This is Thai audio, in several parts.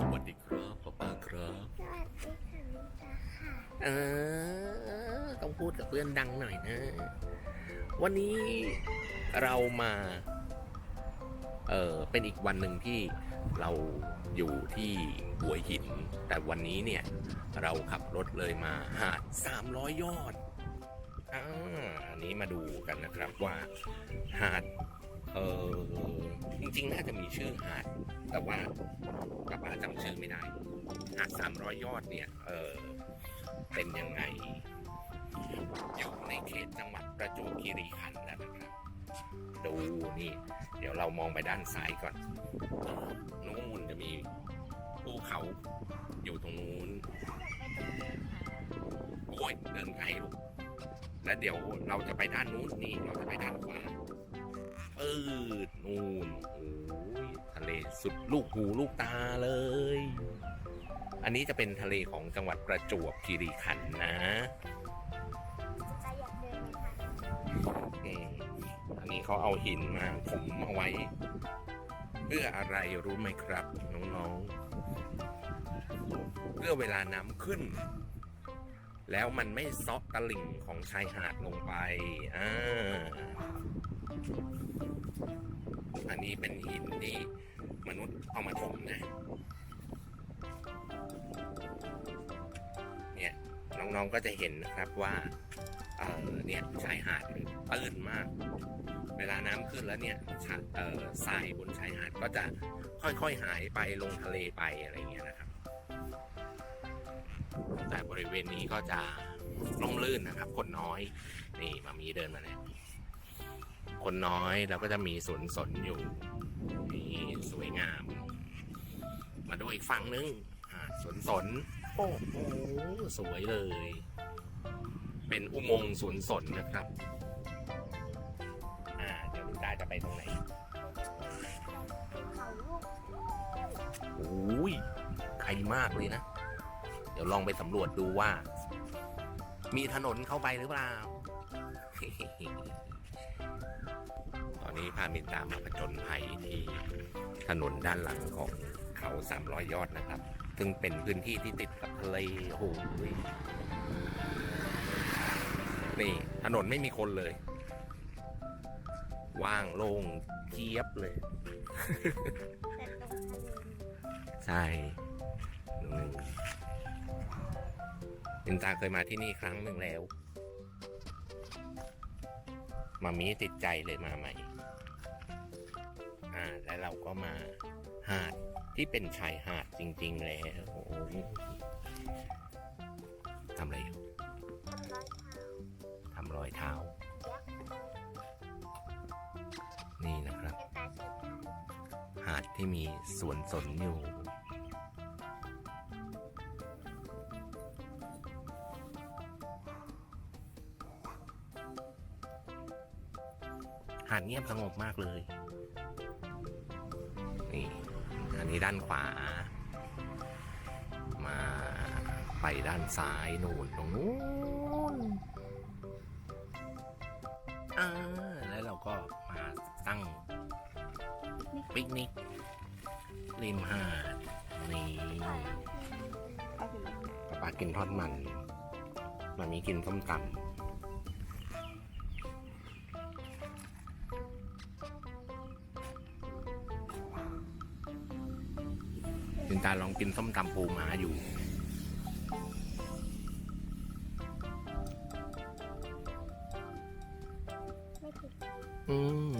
สวัสดีครับป้าป้าครับสวัสดีค่ะมินตาค่ะ เออ ต้องพูดกับเพื่อนดังหน่อยนะ วันนี้เรามา เออเป็นอีกวันหนึ่งที่เราอยู่ที่หัวหิน แต่วันนี้เนี่ย เราขับรถเลยมาหาด 300 ยอดอ่าอันนี้มาดูกันนะครับว่าหาด เออจริงๆ น่าจะมีชื่อหาด แต่ว่าป้าป้าจำชื่อไม่ได้หาด300ยอดเนี่ยเออเป็นยังไง อยู่ในเขตจังหวัดประจวบคีรีขันธ์แล้วนะครับ ดูนี่ เดี๋ยวเรามองไปด้านซ้ายก่อนนู่นจะมีภูเขาอยู่ตรงนู้นโอ้ยเดินไกลลูกแล้วเดี๋ยวเราจะไปด้านนู้นนี่เราจะไปด้านขวาปืดนู่น สุดลูกหูลูกตาเลย อันนี้จะเป็นทะเลของจังหวัดประจวบคีรีขันธ์นะตาอยากเดินไหมคะอืมอันนี้เขาเอาหินมาผมเอาไว้ เพื่ออะไรรู้ไหมครับ น้องๆ เพื่อเวลาน้ำขึ้น แล้วมันไม่ซอกตะลิ่งของชายหาดลงไปอ่า อันนี้เป็นหินที่มนุษย์เอามาถมนะ เนี่ยน้องๆก็จะเห็นนะครับว่า เออเนี่ยชายหาดตื้นมาก เวลาน้ำขึ้นแล้วเนี่ยเออทรายบนชายหาดก็จะค่อยๆหายไปลงทะเลไปอะไรเงี้ยนะครับ แต่บริเวณนี้ก็จะร่มรื่นนะครับ คนน้อย นี่มามีเดินมาแล้ว คนน้อยแล้วก็จะมีสวนสนอยู่นี่สวยงาม มาดูอีกฝั่งนึงสวนสนโอ้โหสวยเลย เป็นอุโมงค์สวนสนนะครับอ่าเดี๋ยวลินดาจะไปตรงไหนโอ้ยไกลมากเลยนะ เดี๋ยวลองไปสำรวจดูว่า มีถนนเข้าไปหรือเปล่า นนี้พามินตามมาผจญภัยที่ถนนด้านหลังของเขาสามร้อยยอดนะครับ ซึ่งเป็นพื้นที่ที่ติดกับทะเลโอ้โหนี่ถนนไม่มีคนเลย ว่างโล่งเจี๊ยบเลยแต่ตรงทะเลมีใช่อืมลินตาเคยมาที่นี่ครั้งหนึ่งแล้ว มามีติดใจเลยมาใหม่ อ่า แล้วเราก็มาหาดที่เป็นชายหาดจริง ๆ แล้วโอ้โหทำอะไรอยู่ทำรอยเท้าทำรอยเท้า นี่นะครับ หาดที่มีสวนสนอยู่าดเงียบสงบมากเลย นี่อันนี้ด้านขวา มาไปด้านซ้ายนู่นตรงนู้นอ่าแล้วเราก็มาตั้งปิกนิกริมหาดนี่เอาถึงป้าปากินทอดมันมามีกินส้มตำ คุณตาลองกินส้มตำปูม้าอยู่ไม่ผิดอืม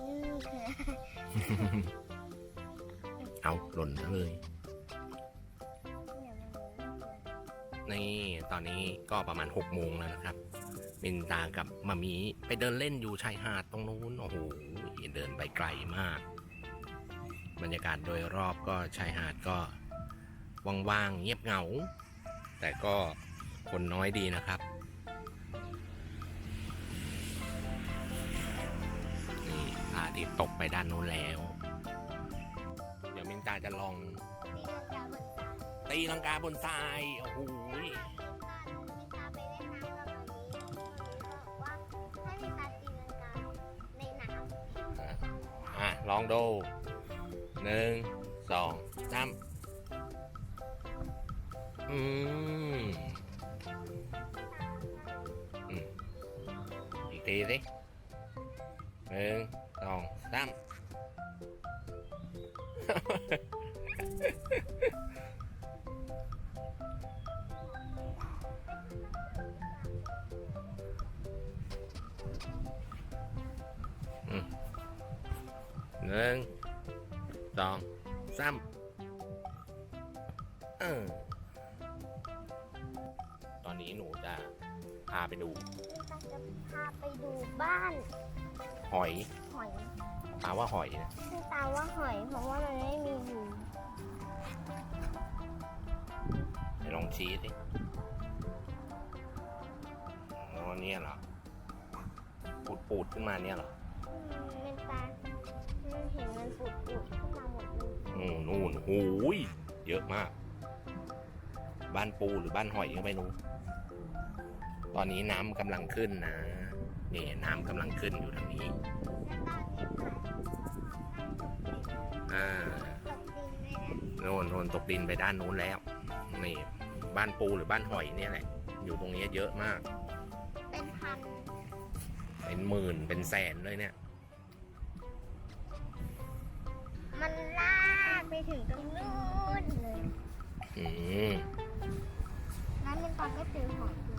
อืมคือเอาหล่นซะเลยเดี๋ยวมันนี่ ตอนนี้ก็ประมาณหกโมงแล้วนะครับมินตากับมามีไปเดินเล่นอยู่ชายหาดตรงนู้น โอ้โห เดินไปไกลมาก บรรยากาศโดยรอบก็ชายหาดก็ว่างๆเงียบเหงา แต่ก็คนน้อยดีนะครับนี่พระอาทิตย์ตกไปด้านนู้นแล้ว เดี๋ยวมินตาจะลองมีเรื่องราวบนทรายตีลังกาบนทรายโอ้โหมีตาไปเล่นน้ำกับมันนี้บอกว่าให้มีตาตีลังกาในน้ำอะลองดูเหนึ่งสองสามอืมอืมอีกทีสิหนึ่งสองสามหนึ่ง สองสามเออตอนนี้หนูจะพาไปดูตาจะพาไปดูบ้านหอยหอยตาว่าหอยนะชื่อตาว่าหอย เพราะว่ามันไม่มีอยู่ไหนลองชี้สิอ๋อเนี่ยเหรอ ปูดปูดๆขึ้นมาเนี่ยเหรอ อืมเป็นตามันเห็นมันปุด นู่นหูยเยอะมาก บ้านปูหรือบ้านหอยก็ไม่รู้ ตอนนี้น้ำกำลังขึ้นนะนี่น้ำกำลังขึ้นอยู่ทางนี้อ่าตกดินเลยนะโน่นโน่นตกดินไปด้านนู้นแล้ว นี่ บ้านปูหรือบ้านหอยเนี่ยแหละ อยู่ตรงนี้เยอะมาก เป็นพัน เป็นหมื่น เป็นแสนเลยเนี่ย ถึงตรงนู้นเลยอืมนั้นเป็นตอนก็เจอหอยอง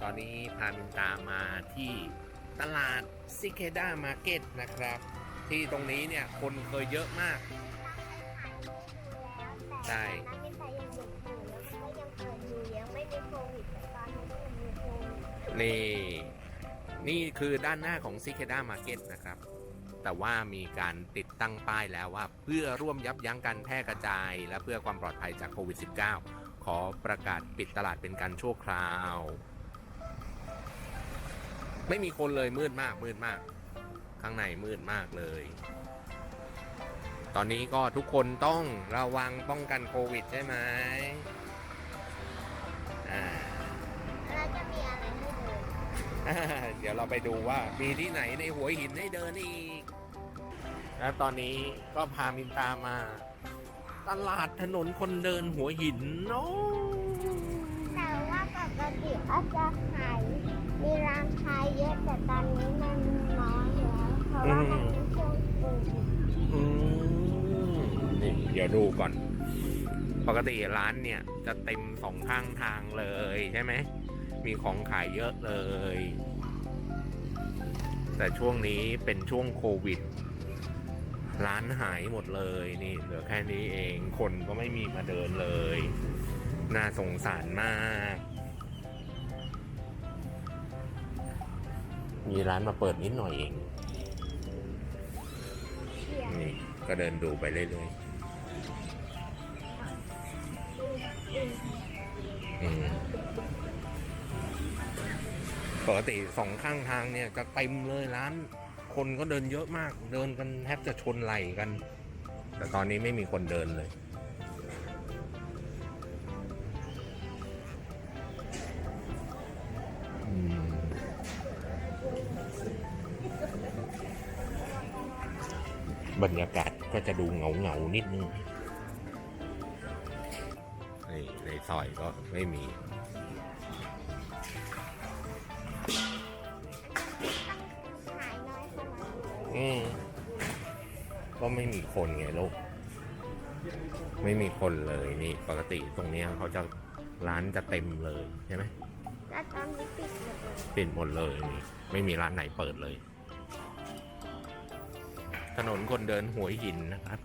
ตอนนี้พามินตามาที่ตลาดซิเคด้ามาร์เก็ตนะครับ ที่ตรงนี้เนี่ยคนเคยเยอะมาก ใช่ นั้นเป็นตายังเด็กอยู่แล้วก็ยังเปิดอยู่ยังไม่มีโควิดแต่ตอนนี้ก็ยังมีโควิดนี่ นี่คือด้านหน้าของ c ิเคด้ามาร์เก็ตนะครับ แต่ว่ามีการติดตั้งป้ายแล้วว่า เพื่อร่วมยับยั้งการแพร่กระจาย และเพื่อความปลอดภัยจากโควิด -19 ขอประกาศปิดตลาดเป็นการชั่วคราว ไม่มีคนเลยมืดมากมืดมาก ข้างในมืดมากเลย ตอนนี้ก็ทุกคนต้องระวังป้องกันโควิดใช่ไหมอ่าแล้วจะมีอะไร เดี๋ยวเราไปดูว่ามีที่ไหนในหัวหินให้เดินอีก แล้วตอนนี้ก็พามินตามา ตลาดถนนคนเดินหัวหินเนาะแต่ว่าปกติก็จะขายมีร้านขายเยอะแต่ตอนนี้มันน้อยแล้วเพราะว่ามันเป็นช่วงโควิดอืมนี่เดี๋ยวดูก่อน ปกติร้านเนี่ยจะเต็มสองข้างทางเลยใช่ไหม มีของขายเยอะเลย แต่ช่วงนี้เป็นช่วงโควิด ร้านหายหมดเลยนี่เหลือแค่นี้เองคนก็ไม่มีมาเดินเลย น่าสงสารมาก มีร้านมาเปิดนิดหน่อยเอง นี่ ก็เดินดูไปเรื่อยๆอืม ปกติสองข้างทางเนี่ยจะเต็มเลยร้าน คนก็เดินเยอะมาก เดินกันแทบจะชนไหลกัน แต่ตอนนี้ไม่มีคนเดินเลย บรรยากาศก็จะดูเหงาเหงานิดนึงนี่ในซอยก็ไม่มี อืมก็ไม่มีคนไงลูก ไม่มีคนเลยนี่ ปกติตรงเนี้ยเขาจะร้านจะเต็มเลยใช่ไหมแล้วตอนนี้ปิดหมดเลยปิดหมดเลยนี่ไม่มีร้านไหนเปิดเลย ถนนคนเดินหัวหินนะครับ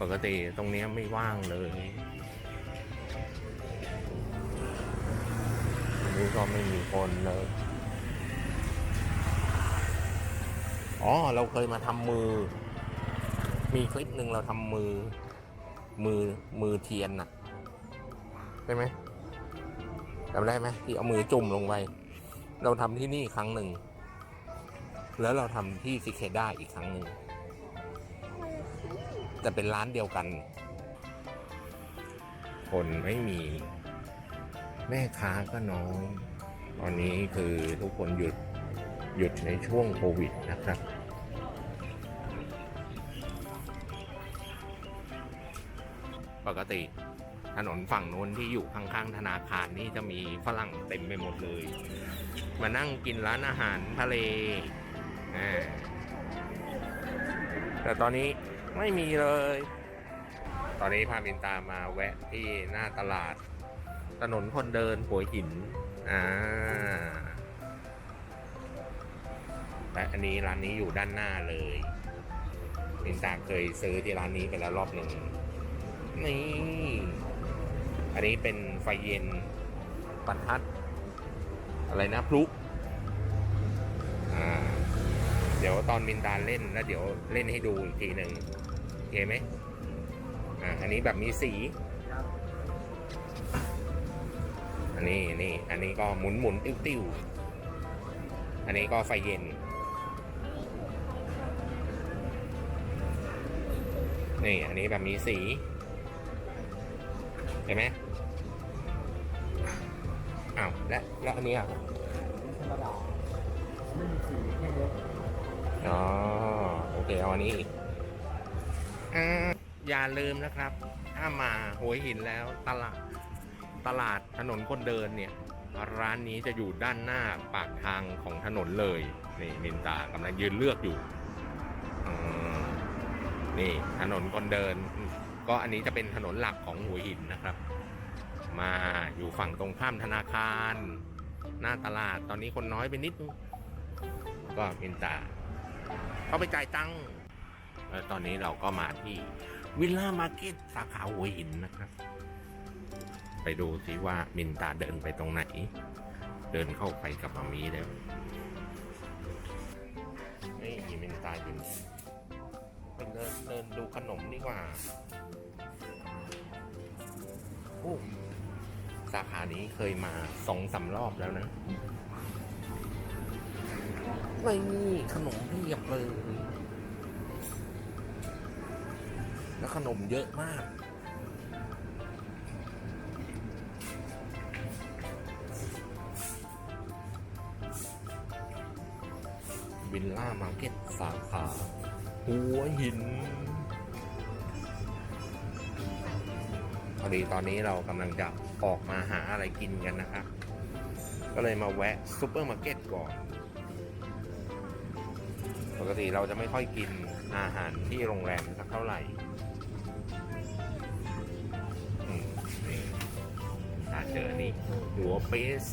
ปกติตรงเนี้ยไม่ว่างเลยอันนี้ก็ไม่มีคนเลย อ๋อ เราเคยมาทำมือ มีคลิปหนึ่งเราทำมือ มือ มือเทียนน่ะใช่ไหมจำได้ไหมที่เอามือจุ่มลงไป เราทำที่นี่ครั้งหนึ่ง แล้วเราทำที่ซิเคด้าอีกครั้งหนึ่ง แต่เป็นร้านเดียวกัน คนไม่มี แม่ค้าก็น้อย ตอนนี้คือทุกคนหยุดหยุดในช่วงโควิดนะครับ ปกติ ถนนฝั่งนู้นที่อยู่ข้างๆธนาคารนี่จะมีฝรั่งเต็มไปหมดเลย มานั่งกินร้านอาหารทะเลแต่ตอนนี้ไม่มีเลย ตอนนี้พามินตามาแวะที่หน้าตลาด ถนนคนเดินหัวหิน อ่าและอันนี้ร้านนี้อยู่ด้านหน้าเลยมินตาเคยซื้อที่ร้านนี้ไปแล้วรอบหนึ่ง นี่ อันนี้เป็นไฟเย็นประทัด อะไรนะพลุเดี๋ยวตอนมินตาเล่นแล้วเดี๋ยวเล่นให้ดูอีกทีหนึ่งโอเคไหมอ่าอันนี้แบบมีสีอันนี้นี่ อันนี้ก็หมุนหมุนติ้วติ้วอันนี้ก็ไฟเย็น นี่ อันนี้แบบมีสี เห็นไหมอ้าวและแล้วอันนี้อะธรรมดาไม่มีสีแค่เล็กอ๋อโอเคเอาอันนี้อีกอย่าลืมนะครับ ถ้ามาหัวหินแล้วตลาดตลาดถนนคนเดินเนี่ย ร้านนี้จะอยู่ด้านหน้าปากทางของถนนเลย นี่มินตากำลังยืนเลือกอยู่นี่ถนนคนเดิน ก็อันนี้จะเป็นถนนหลักของหัวหินนะครับ มาอยู่ฝั่งตรงข้ามธนาคาร หน้าตลาดตอนนี้คนน้อยไปนิดนึงก็มินตาเข้าไปจ่ายตังค์แล้วตอนนี้เราก็มาที่วิลล่ามาร์เก็ตสาขาหัวหินนะครับ ไปดูสิว่ามินตาเดินไปตรงไหน เดินเข้าไปกับมามีแล้วนี่มินตาอยู่นี่ไป เดินเดินดูขนมดีกว่าโอ้สาขานี้เคยมาสองสามรอบแล้วนะไม่มีขนมเพียบเลย แล้วขนมเยอะมาก วิลล่ามาร์เก็ตสาขา หัวหินพอดีตอนนี้เรากำลังจะออกมาหาอะไรกินกันนะครับ ก็เลยมาแวะซูเปอร์มาร์เก็ตก่อน ปกติเราจะไม่ค่อยกินอาหารที่โรงแรมสักเท่าไหร่อาเจอนี่หัวเปส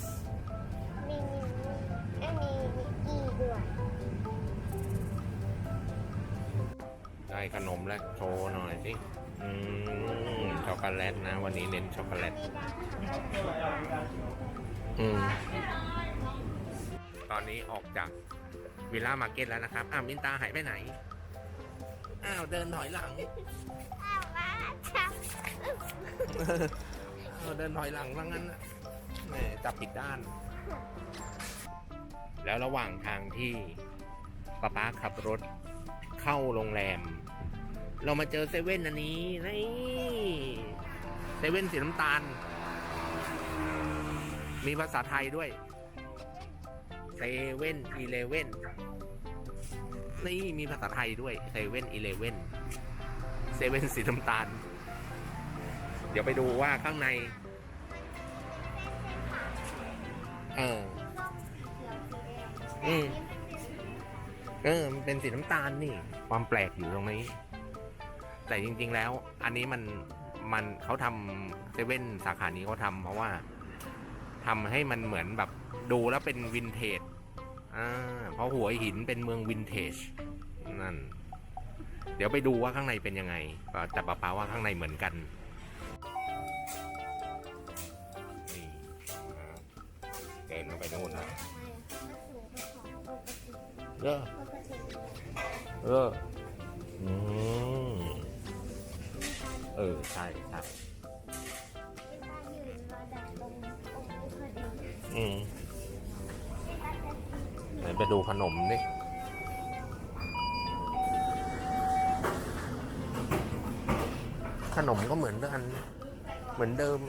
ขนมแล้วโชว์หน่อยสิอืมช็อกโกแลตนะ วันนี้เน้นช็อกโกแลตไม่ได้ทำให้อืมตอนนี้ออกจากวิลล่ามาร์เก็ตแล้วนะครับ อ้าวมินตาหายไปไหน อ้าวเดินถอยหลัง อ้าวว่าจับเออเดินถอยหลังว่างั้นน่ะแหมจับผิดด้าน แล้วระหว่างทางที่ป้าป๊าขับรถเข้าโรงแรม เรามาเจอเซเว่นอันนี้นี่เซเว่นสีน้ำตาล มีภาษาไทยด้วยเซเว่นอีเลเว่นนี่มีภาษาไทยด้วยเซเว่นอีเลเว่นเซเว่นสีน้ำตาล เดี๋ยวไปดูว่าข้างใน เออ อืมเออ มันเป็นสีน้ำตาลนี่ ความแปลกอยู่ตรงนี้ แต่จริง ๆ แล้ว อันนี้มันมันเขาทำเซเว่นสาขานี้เขาทำเพราะว่าทำให้มันเหมือนแบบดูแล้วเป็นวินเทจอ่าเพราะหัวหินเป็นเมืองวินเทจนั่น เดี๋ยวไปดูว่าข้างในเป็นยังไงแต่ป้าป้าว่าข้างในเหมือนกันนี่เดินมาไปนู่นนะเออเอออืม เออใช่ใช่อืมไหนไปดูขนมดิขนมก็เหมือนกัน เหมือนเดิม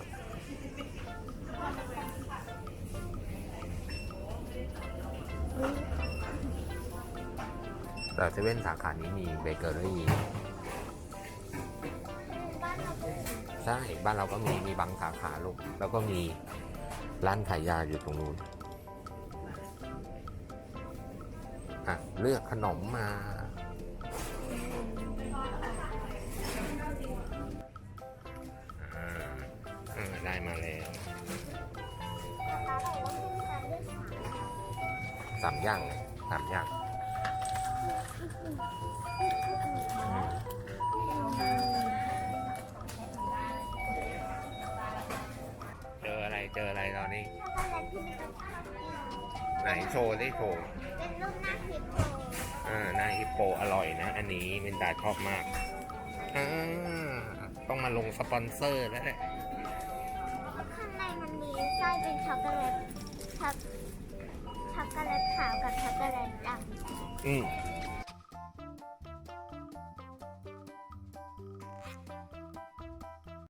แต่เซเว่นสาขานี้มีเบเกอรี่ ช่ช่บ้านเราก็มีมีบางสาขาลูกแล้วก็มีร้านขายยาอยู่ตรงนู้นอะเลือกขนมมา อ่าได้มาแล้วสามอย่างไงสามอย่าง ออะไรเจออะไรตอนนี้ช็อกโกแลตที่มันเป็นช็อกโกแลตไหนโชว์ได้โชว์เป็นรูปหน้าฮิปโปอ่าหน้าฮิปโปอร่อยนะ อันนี้มินดาชอบมากอ่าต้องมาลงสปอนเซอร์แล้วแหละข้างในมันมีไส้เป็นช็อกโกแลตช็อกช็อกโกแลตขาวกับช็อกโกแลตดำอืมแ